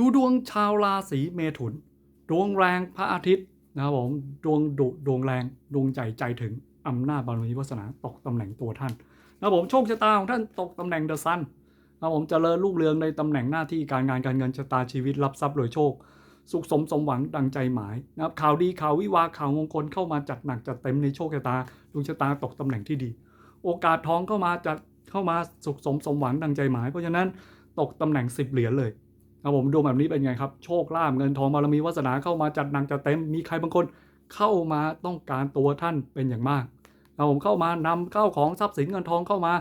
ดูดวงชาวราศีเมถุน ดวงแรงพระอาทิตย์นะครับผมดวงดุดวงแรงดวงใจใจถึงอำนาจบารมีวาสนาตกตำแหน่งตัวท่านนะครับผมโชคชะตาของท่านตกตำแหน่งเดอะซันนะครับผมเจริญรุ่งเรืองในตำแหน่งหน้าที่การงานการเงินชะตาชีวิตรับทรัพย์รวยโชค สุขสมสมหวังดังใจหมายนะครับข่าวดีข่าววิวาข่าวมงคลเข้ามาจัดหนักจัดเต็มในโชคชะตาดวงชะตาตกตำแหน่งที่ดี โอกาสทองเข้ามาจัดเข้ามาสุขสมสมหวังดังใจหมาย เพราะฉะนั้นตกตำแหน่งสิบเหรียญเลย ครับผมดวงแบบนี้เป็นไงครับ โชคลาภเงินทองบารมีวาสนาเข้ามาจัดหนักจัดเต็มมีใครบางคนเข้ามาต้องการตัวท่านเป็นอย่างมากครับผมเข้ามานำเข้าของทรัพย์สินเงินทองเข้ามา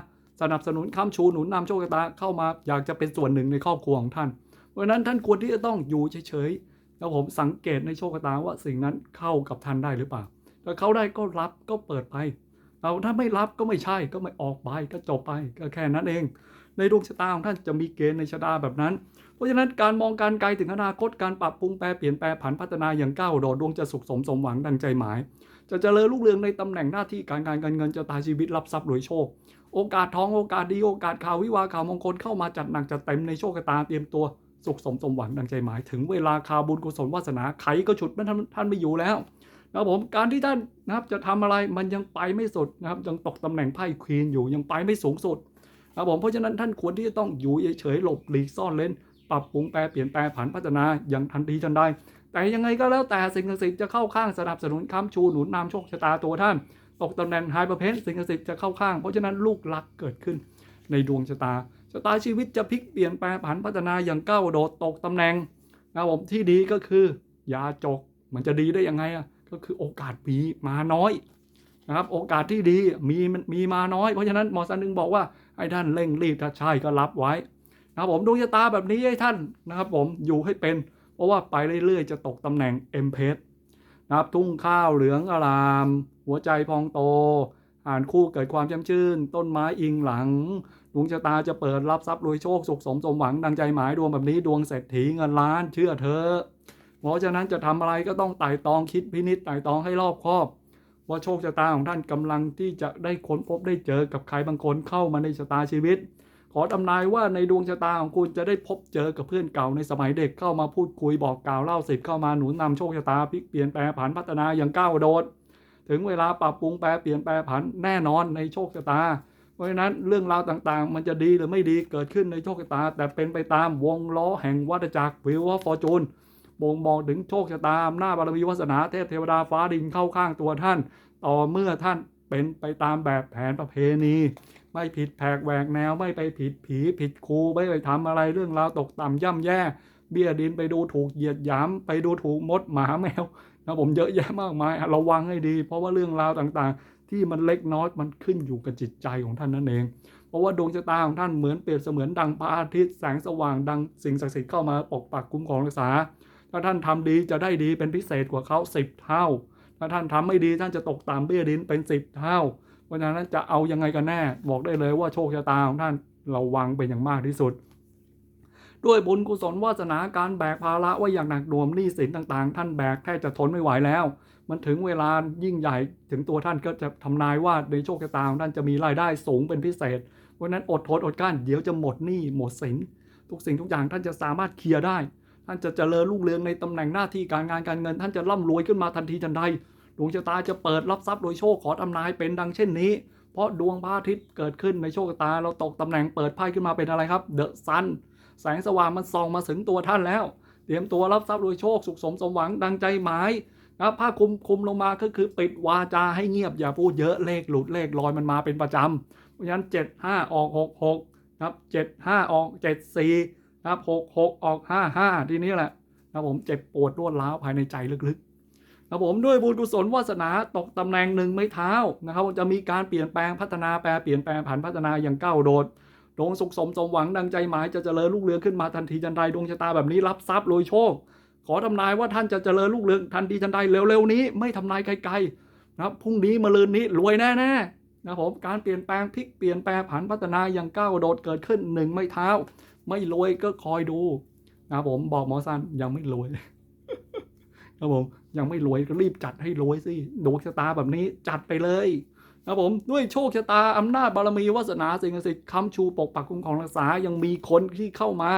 สนับสนุนค้ำชูหนุนนำโชคชะตาเข้ามาอยากจะเป็นส่วนหนึ่งในครอบครัวของท่าน เพราะนั้นท่านควรที่จะต้องอยู่เฉยๆแล้วผมสังเกตในโชคชะตาว่าสิ่งนั้นเข้ากับท่านได้หรือเปล่าถ้าเข้าได้ก็รับก็เปิดไปเอาถ้าไม่รับก็ไม่ใช่ก็ไม่ออกไปก็จบไปก็แค่นั้นเอง ในดวงชะตาของท่านจะมีเกณฑ์ในชะตาแบบนั้น เพราะฉะนั้นการมองการไกลถึงอนาคตการปรับปรุงแปรเปลี่ยนแปลผันพัฒนาอย่างก้าวโดดดวงจะสุขสมสมหวังดังใจหมาย จะเจริญรุ่งเรืองในตำแหน่งหน้าที่การงานการเงินจะตาชีวิตรับทรัพย์รวยโชค โอกาสทองโอกาสดีโอกาสข่าววิวาข่าวมงคลเข้ามาจัดหนักจัดเต็มในโชคชะตาเตรียมตัวสุขสมสมหวังดังใจหมายถึงเวลาข่าวบุญกุศลวาสนาไขก็ฉุดไม่ท่านท่านไม่อยู่แล้วนะครับผมการที่ท่านนะครับจะทำอะไรมันยังไปไม่สุดนะครับยังตกตำแหน่งไพ่ควีนอยู่ยังไปไม่สูงสุดนะครับผมเพราะฉะนั้นท่านควรที่จะต้องอยู่เฉยๆหลบหลีกซ่อนเล้น ปรับปรุงแปรเปลี่ยนแปลงผันพัฒนาอย่างทันทีทันใดแต่ยังไงก็แล้วแต่สิ่งศักดิ์สิทธิ์จะเข้าข้างสนับสนุนค้ำชูหนุนนำโชคชะตาตัวท่าน ตกตำแหน่งไฮประเพนสิ่งศักดิ์สิทธิ์จะเข้าข้าง เพราะฉะนั้นลูกหลักเกิดขึ้น ในดวงชะตาชะตาชีวิตจะพลิกเปลี่ยนแปลงผันพัฒนาอย่างก้าวโดดตกตำแหน่งนะผมที่ดีก็คือยาจกมันจะดีได้ยังไงอะก็คือโอกาสมีมาน้อยนะครับโอกาสที่ดีมีมันมีมาน้อยเพราะฉะนั้นหมอสันนึงบอกว่าให้ท่านเร่งรีบถ้าใช่ก็รับไว้ นะครับผมดวงชะตาแบบนี้ให้ท่านนะครับผมอยู่ให้เป็น เพราะว่าไปเรื่อยๆ จะตกตำแหน่งเอ็มเพสนะครับทุ่งข้าวเหลืองอาราม หัวใจพองโต อ่านคู่เกิดความช่ำชื่น ต้นไม้อิงหลังดวงชะตาจะเปิดรับทรัพย์รวยโชคสุขสมสมหวังดังใจหมายดวงแบบนี้ดวงเศรษฐีเงินล้านเชื่อเธอเพราะฉะนั้นจะทำอะไรก็ต้องไต่ตองคิดพินิจไต่ตองให้รอบคอบว่าโชคชะตาของท่านกำลังที่จะได้ค้นพบได้เจอกับใครบางคนเข้ามาในชะตาชีวิต ขอทำนายว่าในดวงชะตาของคุณจะได้พบเจอกับเพื่อนเก่าในสมัยเด็กเข้ามาพูดคุยบอกกล่าวเล่าสิบเข้ามาหนุนนำโชคชะตาพลิกเปลี่ยนแปลงผันพัฒนาอย่างก้าวโดด ถึงเวลาปรับปรุงแปลเปลี่ยนแปลผันแน่นอนในโชคชะตา เพราะฉะนั้นเรื่องราวต่างๆ มันจะดีหรือไม่ดีเกิดขึ้นในโชคชะตา แต่เป็นไปตามวงล้อแห่งวัฏจักรวิวฟอร์จูนบ่งบอกถึงโชคชะตาอำนาจบารมีวาสนาเทพเทวดาฟ้าดินเข้าข้างตัวท่าน ต่อเมื่อท่านเป็นไปตามแบบแผนประเพณี ไม่ผิดแผกแหวกแนวไม่ไปผิดผีผิดครูไม่ไปทำอะไรเรื่องราวตกต่ำย่ำแย่ เบี้ยดินไปดูถูกเหยียดหยาม ไปดูถูกมดหมาแมวนะผมเยอะแยะมากมายระวังให้ดี เพราะว่าเรื่องราวต่างๆ ที่มันเล็กน้อยมันขึ้นอยู่กับจิตใจของท่านนั่นเอง เพราะว่าดวงชะตาของท่านเหมือนเปรียบเสมือนดังพระอาทิตย์แสงสว่างดังสิ่งศักดิ์สิทธิ์เข้ามาปกปักคุ้มครองรักษา ถ้าท่านทำดีจะได้ดีเป็นพิเศษกว่าเขาสิบเท่า ถ้าท่านทำไม่ดีท่านจะตกตามเบี้ยดินเป็นสิบเท่า เพราะฉะนั้นจะเอายังไงกันแน่ บอกได้เลยว่าโชคชะตาของท่านระวังเป็นอย่างมากที่สุด ด้วยบุญกุศลวาสนาการแบกภาระไว้อย่างหนักหน่วงหนี้สินต่างๆ ท่านแบกแทบจะทนไม่ไหวแล้ว มันถึงเวลายิ่งใหญ่ถึงตัวท่านก็จะทำนายว่าในโชคชะตาของท่านจะมีรายได้สูงเป็นพิเศษเพราะฉะนั้นอดทนอดกั้นเดี๋ยวจะหมดหนี้หมดสินทุกสิ่งทุกอย่างท่านจะสามารถเคลียร์ได้ ท่านจะเจริญรุ่งเรืองในตำแหน่งหน้าที่การงานการเงิน ท่านจะร่ำรวยขึ้นมาทันทีทันใด วงชะตาจะเปิดรับทรัพย์โดยโชคขอทำนายเป็นดังเช่นนี้ เพราะดวงพระอาทิตย์เกิดขึ้นในโชคชะตาเราตกตำแหน่งเปิดไพ่ขึ้นมาเป็นอะไรครับเดอะซันแสงสว่างมันส่องมาถึงตัวท่านแล้ว เตรียมตัวรับทรัพย์โดยโชคสุขสมสมหวังดังใจหมายนะครับผ้าคลุมคลุมลงมาก็คือปิดวาจาให้เงียบอย่าพูดเยอะเลขหลุดเลขลอยมันมาเป็นประจำเพราะฉะนั้น 7 5 ออก 6 6นะครับ7 5 ออก 7 4นะครับ6 6 ออก 5 5 ทีนี้แหละนะผมเจ็บปวดรวดร้าวภายในใจลึกๆ ครับผมด้วยบุญกุศลวาสนาตกตำแหน่งหนึ่งไม้เท้านะครับจะมีการเปลี่ยนแปลงพัฒนาแปรเปลี่ยนแปลงผันพัฒนาอย่างก้าวโดดดวงสุขสมสมหวังดังใจหมายจะเจริญรุ่งเรือขึ้นมาทันทีทันใดดวงชะตาแบบนี้รับทรัพย์โดยโชค ขอทำนายว่าท่านจะเจริญรุ่งเรือทันทีทันใดเร็วๆนี้ ไม่ทำนายไกลๆนะครับพรุ่งนี้มะรืนนี้รวยแน่ๆนะผมการเปลี่ยนแปลงพลิกเปลี่ยนแปลงผันพัฒนาอย่างก้าวโดดเกิดขึ้นหนึ่งไม้เท้า ไม่รวยก็คอยดูนะผมบอกหมอสันยังไม่รวยครับผม ยังไม่รวยก็รีบจัดให้รวยสิดวงชะตาแบบนี้จัดไปเลยครับผมด้วยโชคชะตาอำนาจบารมีวาสนาสิ่งศักดิ์สิทธิ์ค้ำชูปกปักคุ้มครองรักษายังมีคนที่เข้ามา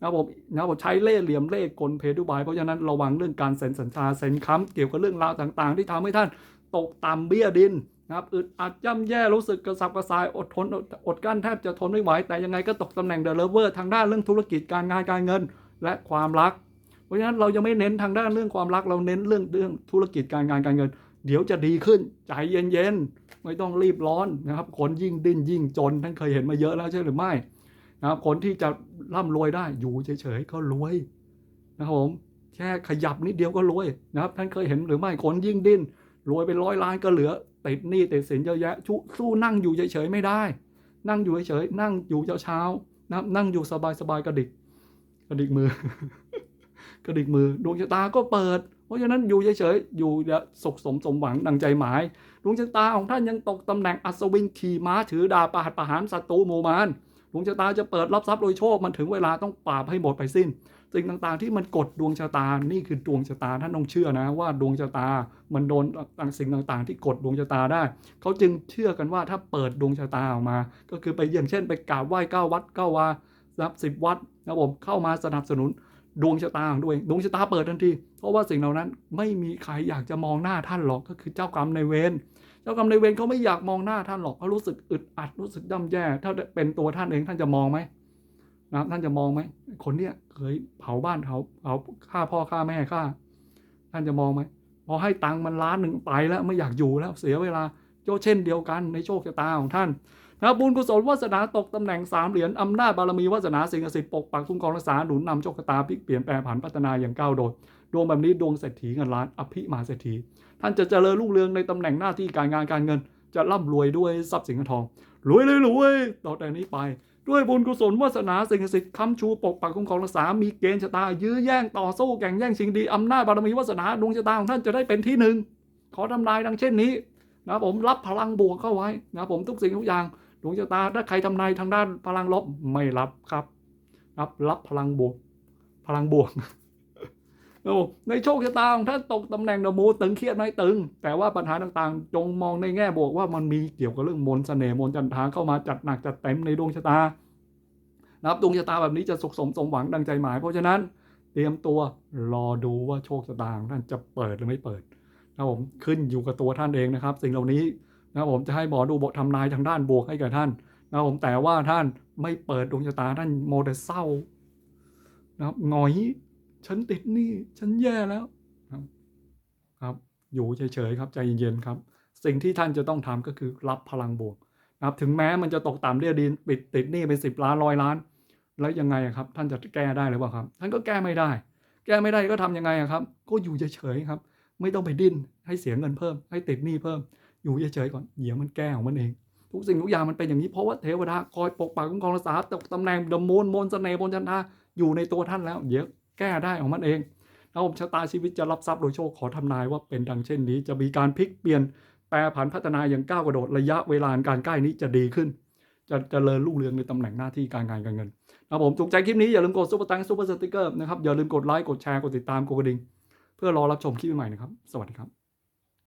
นะผมนะผมใช้เล่ห์เหลี่ยมเล่ห์กลเพทุบาย เพราะฉะนั้นระวังเรื่องการเซ็นสัญญาเซ็นค้ำเกี่ยวกับเรื่องราวต่างๆ ที่ทำให้ท่านตกต่ำเบี้ยดินนะครับอึดอัดย่ำแย่รู้สึกกระสับกระส่ายอดทนอดอดกั้นแทบจะทนไม่ไหวแต่ยังไงก็ตกตำแหน่งเดอะเลเวอร์ทางด้านเรื่องธุรกิจการงานการเงิน และความรัก ราะฉะนั้นเรายังไม่เน้นทางด้านเรื่องความรักเราเน้นเรื่องเรื่องธุรกิจการงานการเงิน เดี๋ยวจะดีขึ้นใจเย็นๆไม่ต้องรีบร้อนนะครับคนยิ่งดิ้นยิ่งจนท่านเคยเห็นมาเยอะแล้วใช่หรือไม่นะครับคนที่จะร่ำรวยได้อยู่เฉยๆก็รวยนะครับผมแค่ขยับนิดเดียวก็รวยนะครับท่านเคยเห็นหรือไม่คนยิ่งดิ้นรวยเป็นร้อยล้านก็เหลือติดหนี้ติดสินเยอะแยะชุสู้นั่งอยู่เฉยๆไม่ได้ นั่งอยู่เฉยๆนั่งอยู่เช้าๆนะครับนั่งอยู่สบายๆกระดิกกระดิกมือ กระดิกมือดวงชะตาก็เปิด เพราะฉะนั้นอยู่เฉยๆอยู่จะสุขสมสมหวังดังใจหมาย ดวงชะตาของท่านยังตกตำแหน่งอัศวินขี่ม้าถือดาบประหัตประหารศัตรูหมู่มารดวงชะตาจะเปิดรับทรัพย์โดยโชคมันถึงเวลาต้องปราบให้หมดไปสิ้นสิ่งต่างๆที่มันกดดวงชะตา นี่คือดวงชะตาท่านต้องเชื่อนะว่าดวงชะตา มันโดนสิ่งต่างๆ ที่กดดวงชะตาได้ เขาจึงเชื่อกันว่าถ้าเปิดดวงชะตาออกมา ก็คือไปอย่างเช่น ไปกราบไหว้เก้าวัดเก้าวานับสิบวัดนะผมเข้ามาสนับสนุน ดวงชะตาของตัวเองดวงชะตาเปิดทันที เพราะว่าสิ่งเหล่านั้นไม่มีใครอยากจะมองหน้าท่านหรอกก็คือเจ้ากรรมในเวรเจ้ากรรมในเวรเขาไม่อยากมองหน้าท่านหรอกเขารู้สึกอึดอัดรู้สึกย่ำแย่ ถ้าเป็นตัวท่านเองท่านจะมองไหมนะท่านจะมองไหมคนเนี้ยเคยเผาบ้านเผาเผาฆ่าพ่อฆ่าแม่ฆ่า ท่านจะมองไหมพอให้ตังค์มันล้านหนึ่งไปแล้วไม่อยากอยู่แล้วเสียเวลาโจเช่นเดียวกันในโชคชะตาของท่าน นะบุญกุศลวาสนาตกตำแหน่งสามเหรียญอำนาจบารมีวาสนาสิ่งศักดิ์สิทธิ์ปกปักคุ้มครองรักษาหนุนนำโชคชะตาพลิกเปลี่ยนแปลงผันพัฒนาอย่างก้าวโดดดวงแบบนี้ดวงเศรษฐีเงินล้านอภิมหาเศรษฐี ท่านจะเจริญรุ่งเรืองในตำแหน่งหน้าที่การงานการเงิน จะร่ำรวยด้วยทรัพย์สินเงินทองรวยเลยรวยต่อแต่นี้ไป ด้วยบุญกุศลวาสนาสิ่งศักดิ์สิทธิ์ค้ำชูปกปักคุ้มครองรักษามีเกณฑ์ชะตา ยื้อแย่งต่อสู้แข่งแย่งชิงดีอำนาจบารมีวาสนาดวงชะตาของท่านจะได้เป็นที่หนึ่งขอทำนายดังเช่นนี้นะผมรับพลังบวกเข้าไว้นะผมทุกสิ่งทุกอย่าง ดวงชะตาถ้าใครทำนายทางด้านพลังลบไม่รับครับรับรับพลังบวก พลังบวกโอ้ในโชคชะตาของท่านตกตำแหน่งดมูตึงเครียดไหมตึง แต่ว่าปัญหาต่างๆ จงมองในแง่บวกว่ามันมีเกี่ยวกับเรื่องมนต์เสน่ห์มนต์จันทราเข้ามาจัดหนักจัดเต็มในดวงชะตานะครับดวงชะตาแบบนี้จะสุขสมสมหวังดังใจหมาย เพราะฉะนั้นเตรียมตัวรอดูว่าโชคชะตาของท่านจะเปิดหรือไม่เปิดนะครับผมขึ้นอยู่กับตัวท่านเองนะครับ สิ่งเหล่านี้ นะครับผมจะให้หมอดูบททำนายทางด้านบวกให้กับท่านนะครับผมแต่ว่าท่านไม่เปิดดวงชะตาท่านโมเดเศร้านะครับหงอย ฉันติดหนี้ฉันแย่แล้วครับครับอยู่เฉยๆครับใจเย็นๆครับ สิ่งที่ท่านจะต้องทำก็คือรับพลังบวกนะครับถึงแม้มันจะตกต่ำเรียดินปิดติดหนี้เป็นสิบล้านร้อยล้าน แล้วยังไงครับ ท่านจะแก้ได้หรือเปล่าครับ ท่านก็แก้ไม่ได้ แก้ไม่ได้ก็ทำยังไงครับ ก็อยู่เฉยๆครับ ไม่ต้องไปดิ้นให้เสียเงินเพิ่ม ให้ติดหนี้เพิ่ม อยู่เฉยๆก่อนเดี๋ยวมันแก้ของมันเอง ทุกสิ่งทุกอย่างมันเป็นอย่างนี้เพราะว่าเทวดาคอยปกปักคุ้มครองรักษาตกตำแหน่งดมนมน์เสน่ห์มนต์จันทาอยู่ในตัวท่านแล้ว เดี๋ยวแก้ได้ของมันเองแล้วผมชะตาชีวิตจะรับทรัพย์โดยโชคขอทำนายว่าเป็นดังเช่นนี้ จะมีการพลิกเปลี่ยนแปรผันพัฒนาอย่างก้าวกระโดดระยะเวลาการใกล้นี้จะดีขึ้น จะเจริญรุ่งเรืองในตำแหน่งหน้าที่การงานการเงินนะผมถูกใจคลิปนี้อย่าลืมกดซุปเปอร์ตังซุปเปอร์สติ๊กเกอร์นะครับอย่าลืมกดไลค์กดแชร์กดติดตามกดกระดิ่งเพื่อรอรับชมคลิปใหม่นะครับ สวัสดีครับ